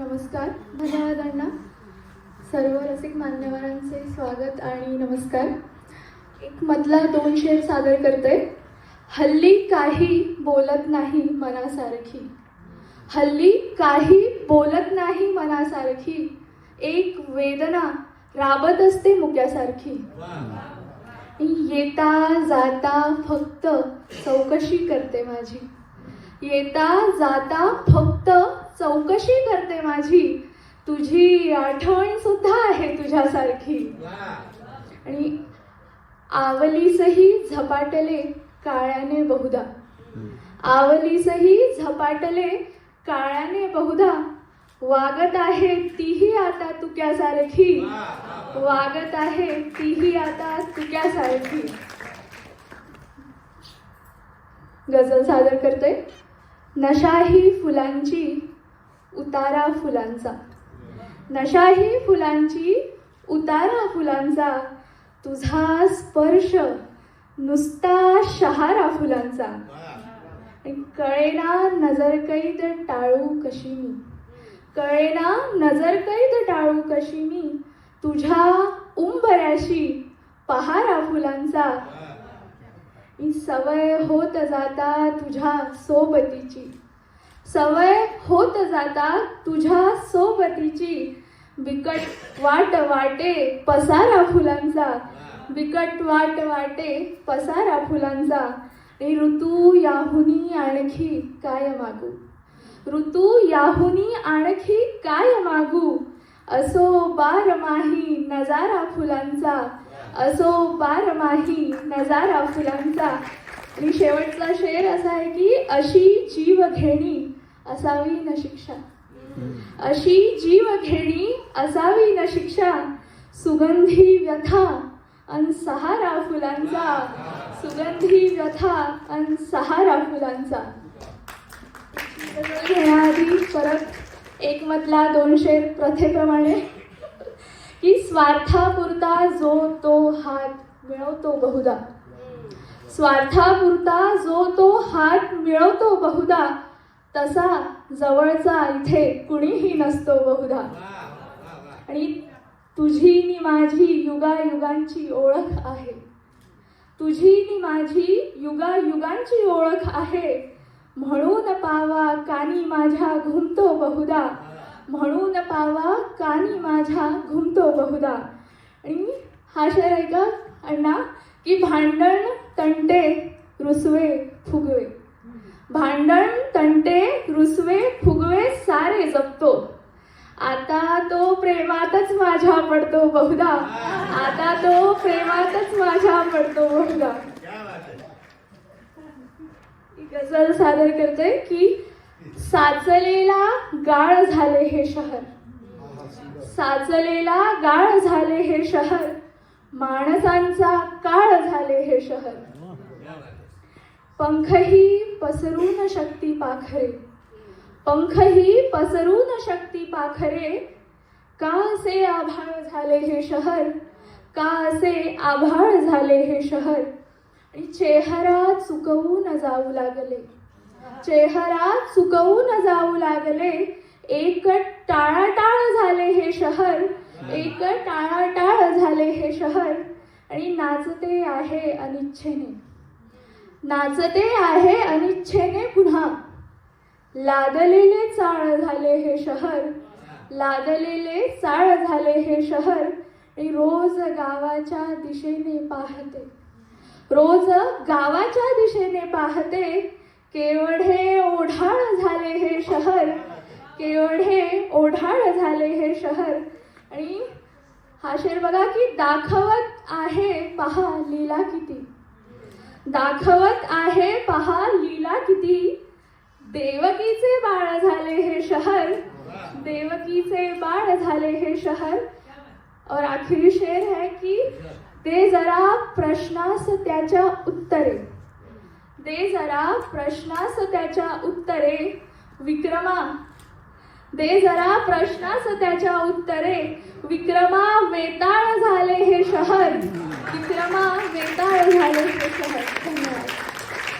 नमस्कार. धन्यवाद अण्णा सर्व रसिक मान्यवरांचे स्वागत आणि नमस्कार. एक मधला दोन शेर सादर करते. हल्ली काही बोलत नाही मनासारखी. हल्ली काही बोलत नाही मनासारखी. एक वेदना राबत असते मुक्यासारखी. येता जाता फक्त चौकशी करते माझी. येता जाता फक्त चौकशी करते माझी. तुझी आठवण सुद्धा आहे तुझ्यासारखी. आणि आवलीसही झपाटले काळ्याने बहुधा. आवलीसही झपाटले काळ्याने बहुधा. वागत आहे तीही आता तुक्यासारखी. वागत आहे तीही आता तुक्यासारखी. गझल सादर करते. नशाही फुलांची उतारा फुलांचा. नशाही फुलांची उतारा फुलांचा. तुझा स्पर्श नुसता शहारा फुलांचा. कळेना नजर कैद टाळू कशी मी. कळेना नजर कैद टाळू कशी मी. तुझ्या उंबऱ्याशी पहारा फुलांचा. ही सवय होत जाता तुझ्या सोबतीची. सवय होत जाता तुझ्या सोबतीची. बिकट वाट वाटे पसारा फुलांचा. बिकट वाट वाटे पसारा फुलांचा. आणि ऋतू याहुनी आणखी काय मागू? ऋतू याहुनी आणखी काय मागू? असो बारमाही नजारा फुलांचा. असो बारमाही नजारा फुलांचा. आणि शेवटचा शेर असा आहे की अशी जीवघेणी असावी न शिक्षा. अशी जीव घेणी असावी न शिक्षा सुगंधी व्यथा अन सहारा फुलांचा. सुगंधी व्यथा अन सहारा फुलांचा. घेण्याआधी परत एक मधला दोन शेर प्रथेप्रमाणे. की स्वार्थापुरता जो तो हात मिळवतो बहुदा स्वार्थापुरता जो तो हात मिळवतो बहुधा. तसा जवळचा इथे कुणीही नसतो बहुधा. आणि तुझी नि माझी युगायुगांची ओळख आहे. तुझी नि माझी युगायुगांची ओळख आहे. म्हणून पावा कानी माझ्या घुमतो बहुधा. म्हणून पावा कानी माझ्या घुमतो बहुधा. आणि हा शेर आहे का अण्णा की भांडण तंटे रुसवे फुगवे. भांडण तंटे रुसवे फुगवे सारे जपतो. आता तो प्रेमातच माझ्या पडतो बहुधा. आता तो प्रेमातच माझ्या पडतो बहुधा. ही गझल सादर करते की साचलेला गाळ झाले हे शहर. साचलेला गाळ झाले हे शहर. माणसांचा काळ झाले हे शहर. पंखही पसरून शक्ती पाखरे. पंखही पसरून शक्ती पाखरे. का असे आभाळ झाले हे शहर? का असे आभाळ झाले हे शहर? आणि चेहरा चुकवून जाऊ लागले. चेहरा चुकवून जाऊ लागले. एक टाळाटाळ झाले हे शहर. एक टाळाटाळ झाले हे शहर. आणि नाचते आहे अनिच्छेने. नाचते आहे अनिच्छेने पुन्हा. लादलेले चाळ झाले हे शहर लादलेले चाळ झाले हे शहर आणि रोज गावाच्या दिशेने पाहते. रोज गावाच्या दिशेने पाहते केवढे ओढाळ झाले हे शहर केवढे ओढाळ झाले हे शहर. आणि हा शेर बघा की दाखवत आहे पहा लीला किती. दाखवत आहे. पहा लीला किती देवकीचे बाळ झाले हे शहर. देवकीचे बाळ झाले हे शहर. और आखिरी शेर है कि दे जरा प्रश्नास त्याच्या उत्तरे. दे जरा प्रश्नास त्याच्या उत्तरे. विक्रमा दे जरा प्रश्नास त्याच्या उत्तरे. विक्रमा वेताळ झाले हे शहर. विक्रमा वेताळ झाले हे शहर. धन्यवाद.